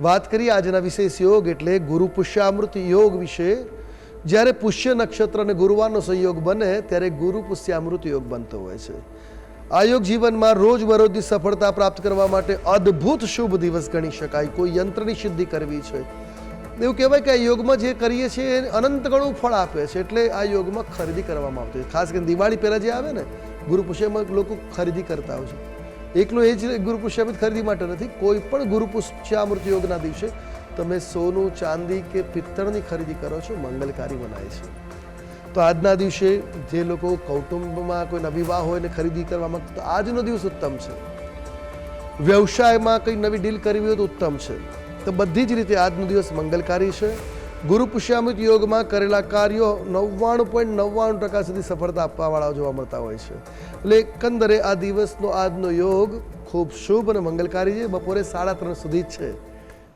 વાત કરીએ આજના વિશેષ યોગ એટલે ગુરુ પુષ્યામૃત યોગ વિશે. જ્યારે પુષ્ય નક્ષત્ર અને ગુરુવારનો સંયોગ બને, ત્યારે ગુરુ પુષ્યામૃત યોગ બનતો હોય છે. આ યોગ જીવનમાં રોજબરોજની સફળતા પ્રાપ્ત કરવા માટે અદ્ભુત શુભ દિવસ ગણી શકાય. કોઈ યંત્રની સિદ્ધિ કરવી છે. એવું કહેવાય કે આ યોગમાં જે કરીએ છીએ, એ અનંત ગણું ફળ આપે છે. એટલે આ યોગમાં ખરીદી કરવામાં આવતી હોય. ખાસ કરીને દિવાળી પહેલાં જે આવે ને, ગુરુ પુષ્યમાં લોકો ખરીદી કરતા હોય છે. એકલું એ જ ગુરુ પુષ્યામૃત ખરીદી માટે નથી, કોઈ પણ ગુરુ પુષ્યામૃત યોગના દિવસે, તમે સોનું, ચાંદી કે પિત્તળની ખરીદી કરો છો, મંગલકારી મનાય છે. તો આજના દિવસે જે લોકો કૌટુંબમાં કોઈ નવીવાહ હોય ને ખરીદી કરવા માંગતા આજનો દિવસ ઉત્તમ છે. વ્યવસાયમાં કંઈ નવી ડીલ કરવી હોય તો ઉત્તમ છે. તો બધી જ રીતે આજનો દિવસ મંગલકારી છે. ગુરુ પુષ્યામૃત યોગમાં કરેલા કાર્યો નવ્વાણું પોઈન્ટ નવ્વાણું ટકા સુધી સફળતા આપવાવાળા જોવા મળતા હોય છે. એટલે એકંદરે આ દિવસનો આજનો યોગ ખૂબ શુભ અને મંગલકારી છે. બપોરે સાડા ત્રણ સુધી જ છે.